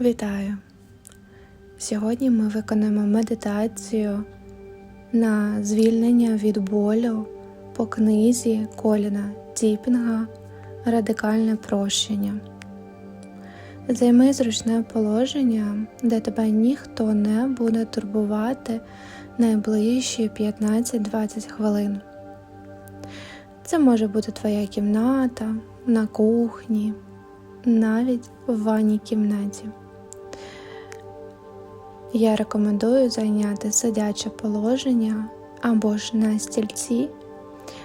Вітаю! Сьогодні ми виконуємо медитацію на звільнення від болю по книзі Коліна Тіпінга Радикальне прощення. Займи зручне положення, де тебе ніхто не буде турбувати найближчі 15-20 хвилин. Це може бути твоя кімната, на кухні, навіть в ванній кімнаті. Я рекомендую зайняти сидяче положення або ж на стільці,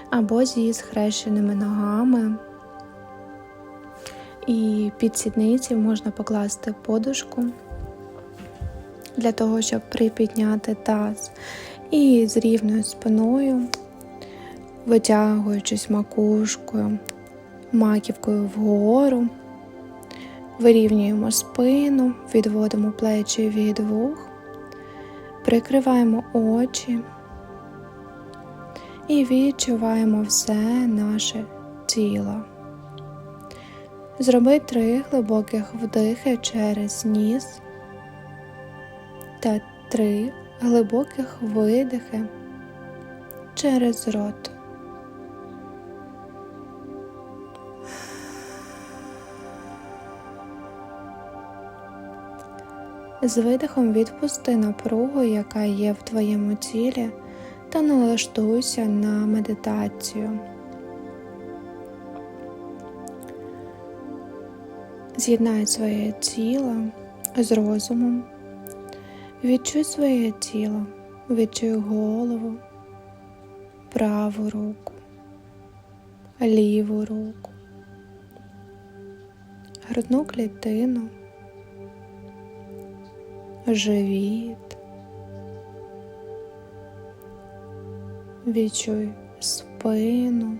або зі схрещеними ногами. І під сідниці можна покласти подушку для того, щоб припідняти таз і з рівною спиною, витягуючись макушкою, маківкою вгору. Вирівнюємо спину, відводимо плечі від вух, прикриваємо очі і відчуваємо все наше тіло. Зроби три глибоких вдихи через ніс та три глибоких видихи через рот. З видихом відпусти напругу, яка є в твоєму тілі, та налаштуйся на медитацію. З'єднай своє тіло з розумом, відчуй своє тіло, відчуй голову, праву руку, ліву руку, грудну клітину живіт. Відчуй спину,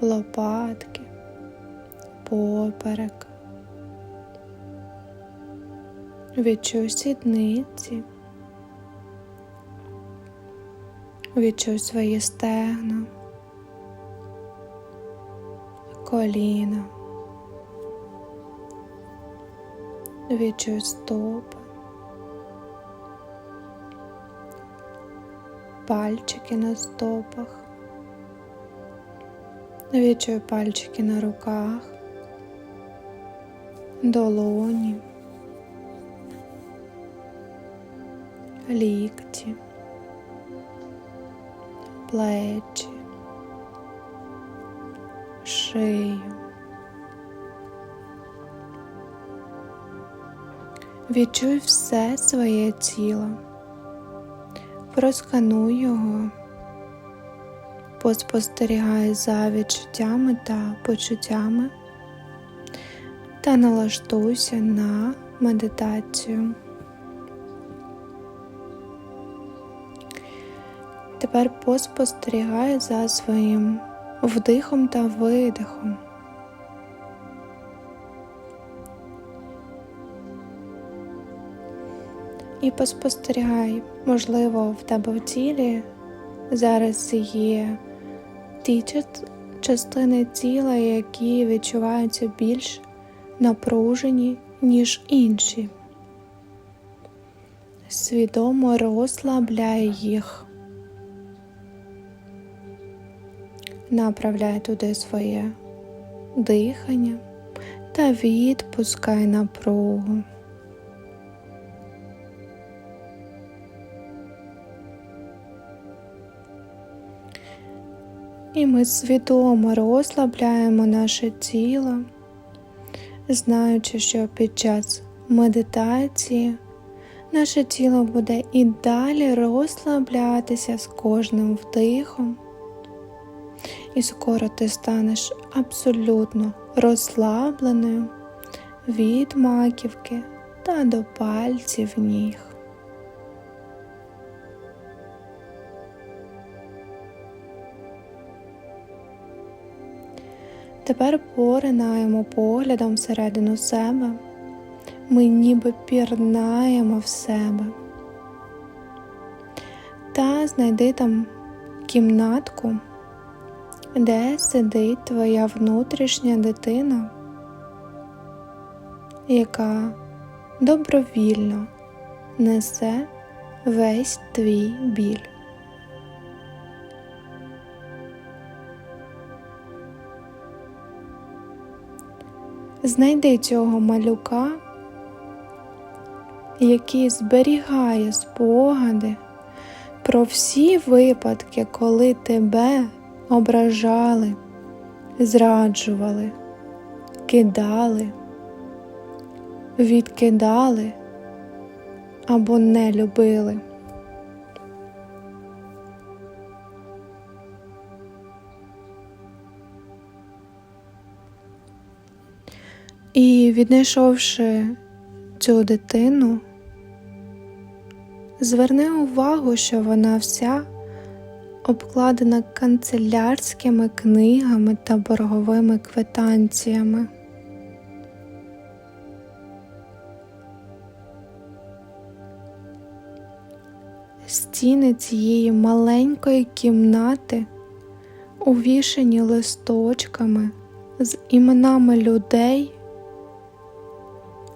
лопатки, поперек. Відчуй сідниці. Відчуй свої стегна, коліна. Відчуй стопи, пальчики на стопах, відчуй пальчики на руках, долоні, лікті, плечі, шию. Відчуй все своє тіло, проскануй його, поспостерігай за відчуттями та почуттями та налаштуйся на медитацію. Тепер поспостерігай за своїм вдихом та видихом. І поспостерігай, можливо, в тебе в тілі зараз є ті частини тіла, які відчуваються більш напружені, ніж інші. Свідомо розслабляй їх, направляй туди своє дихання та відпускай напругу. І ми свідомо розслабляємо наше тіло, знаючи, що під час медитації наше тіло буде і далі розслаблятися з кожним вдихом. І скоро ти станеш абсолютно розслабленою від маківки та до пальців ніг. Тепер поринаємо поглядом всередину себе, ми ніби пірнаємо в себе. Та знайди там кімнатку, де сидить твоя внутрішня дитина яка добровільно несе весь твій біль. Знайди цього малюка, який зберігає спогади про всі випадки, коли тебе ображали, зраджували, кидали, відкидали або не любили. І віднайшовши цю дитину, зверни увагу, що вона вся обкладена канцелярськими книгами та борговими квитанціями. Стіни цієї маленької кімнати увішані листочками з іменами людей,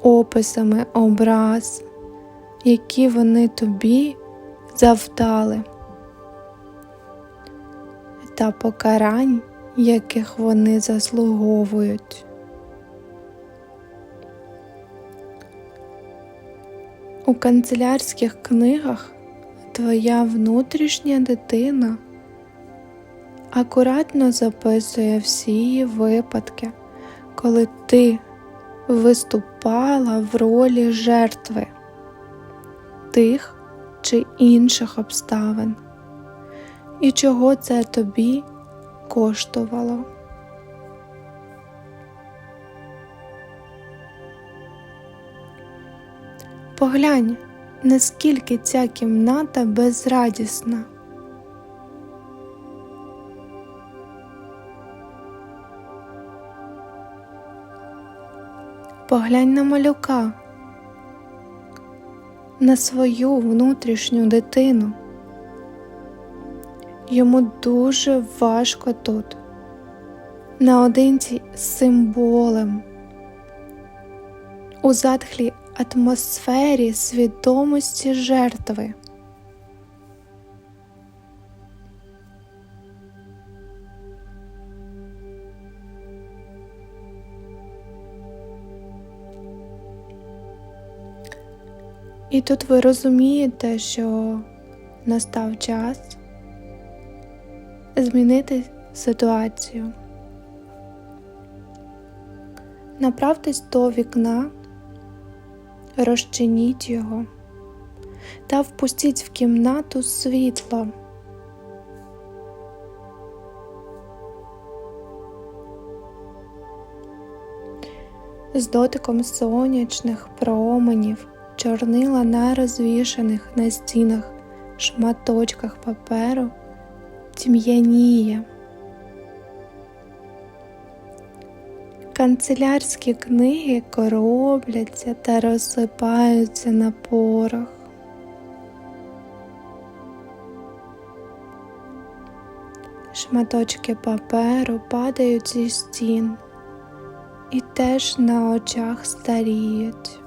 описами образ, які вони тобі завдали, та покарань, яких вони заслуговують. У канцелярських книгах твоя внутрішня дитина акуратно записує всі випадки, коли ти виступала в ролі жертви тих чи інших обставин, і чого це тобі коштувало. Поглянь, наскільки ця кімната безрадісна. Поглянь на малюка, на свою внутрішню дитину. Йому дуже важко тут, наодинці з символем, у затхлій атмосфері свідомості жертви. І тут ви розумієте, що настав час змінити ситуацію. Направтесь до вікна, розчиніть його та впустіть в кімнату світло. З дотиком сонячних променів чорнила на розвішаних на стінах шматочках паперу тьмяніє. Канцелярські книги коробляться та розсипаються на порох. Шматочки паперу падають зі стін і теж на очах старіють.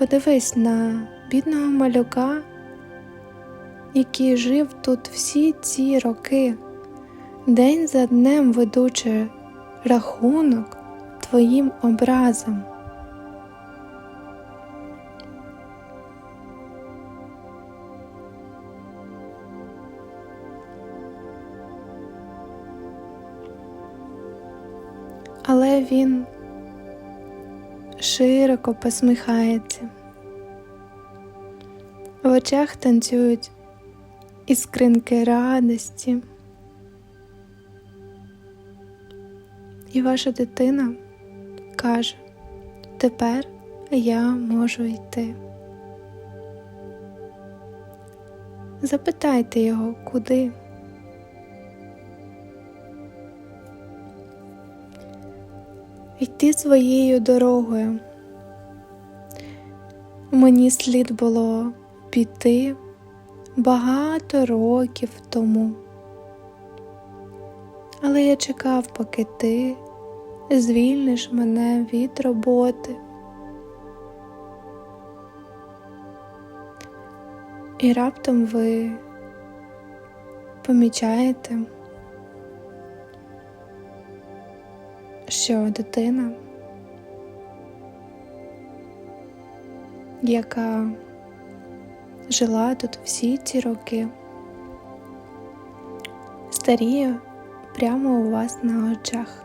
Подивись на бідного малюка, який жив тут всі ці роки, день за днем ведучи рахунок твоїм образом. Але він широко посміхається. В очах танцюють іскринки радості. І ваша дитина каже, тепер я можу йти. Запитайте його, куди. Йти своєю дорогою. Мені слід було піти багато років тому. Але я чекав, поки ти звільниш мене від роботи. І раптом ви помічаєте, що дитина, яка жила тут всі ці роки, старіє прямо у вас на очах.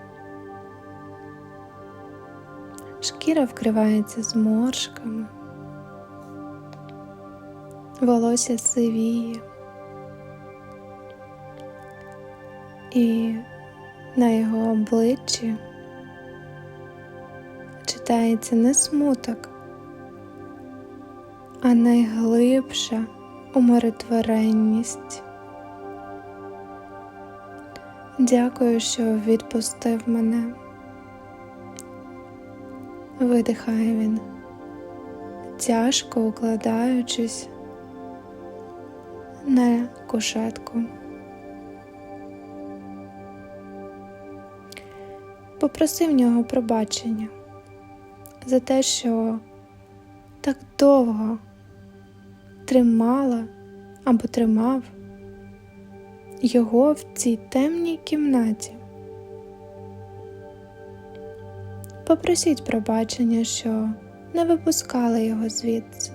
Шкіра вкривається зморшками, волосся сивіє, і на його обличчі читається не смуток, а найглибша умиротворенність. Дякую, що відпустив мене. Видихає він, тяжко укладаючись на кушетку. Попроси в нього пробачення за те, що так довго тримала або тримав його в цій темній кімнаті. Попросіть пробачення, що не випускали його звідси.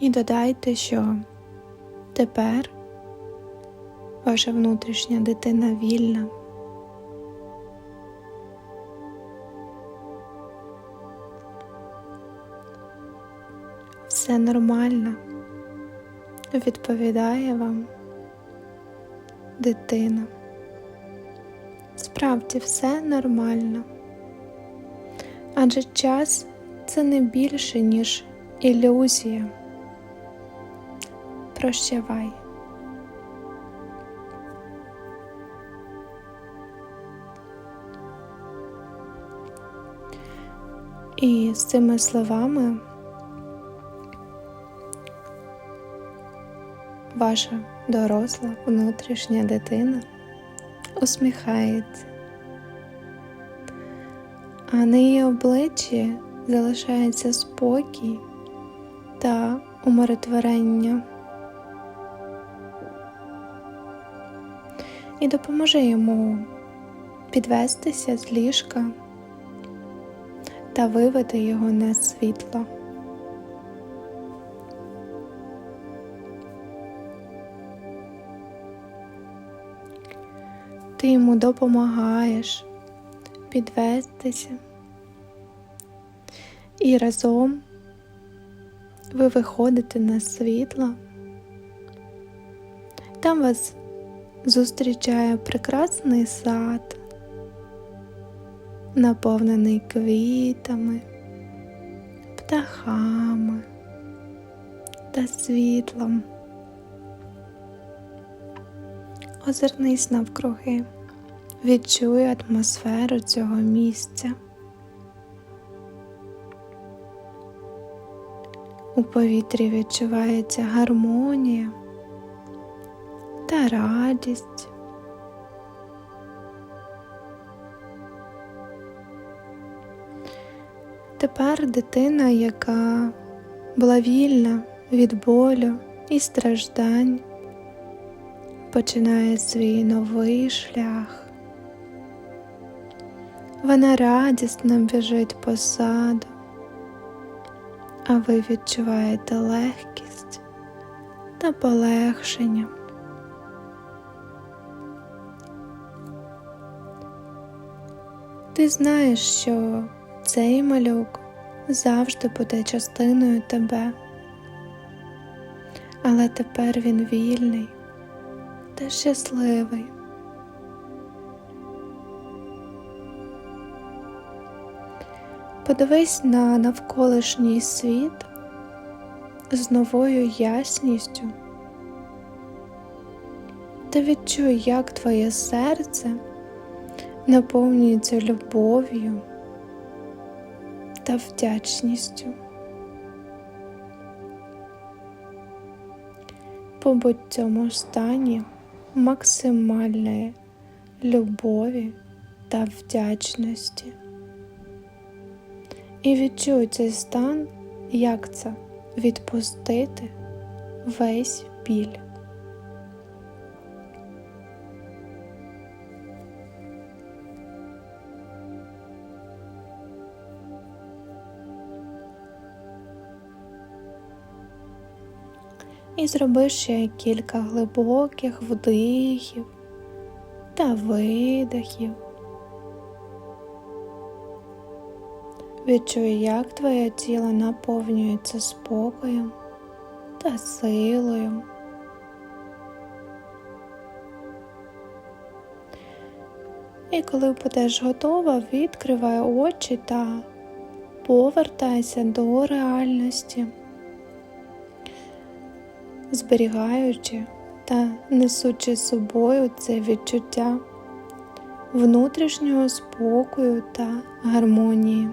І додайте, що тепер ваша внутрішня дитина вільна. Все нормально, відповідає вам дитина. Справді все нормально, адже час це не більше, ніж ілюзія. Прощавай. І з цими словами ваша доросла внутрішня дитина усміхається, а на її обличчі залишається спокій та умиротворення. І допоможе йому підвестися з ліжка та виведи його на світло. Ти йому допомагаєш підвестися, і разом ви виходите на світло. Там вас зустрічає прекрасний сад, наповнений квітами, птахами та світлом. Озирнись навкруги, відчуй атмосферу цього місця. У повітрі відчувається гармонія та радість. Тепер дитина, яка була вільна від болю і страждань, починає свій новий шлях. Вона радісно біжить по саду, а ви відчуваєте легкість та полегшення. Ти знаєш, що цей малюк завжди буде частиною тебе, але тепер він вільний та щасливий. Подивись на навколишній світ з новою ясністю. Та відчуй, як твоє серце наповнюється любов'ю та вдячністю. Побудь в цьому стані максимальної любові та вдячності. І відчуй цей стан, як це відпустити весь біль. Зроби ще кілька глибоких вдихів та видихів. Відчуй, як твоє тіло наповнюється спокоєм та силою. І коли будеш готова, відкривай очі та повертайся до реальності, зберігаючи та несучи з собою це відчуття внутрішнього спокою та гармонії.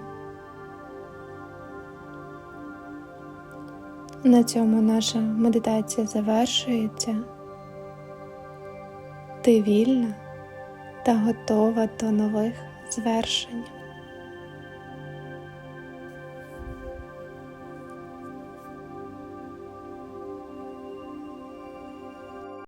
На цьому наша медитація завершується. Ти вільна та готова до нових звершень.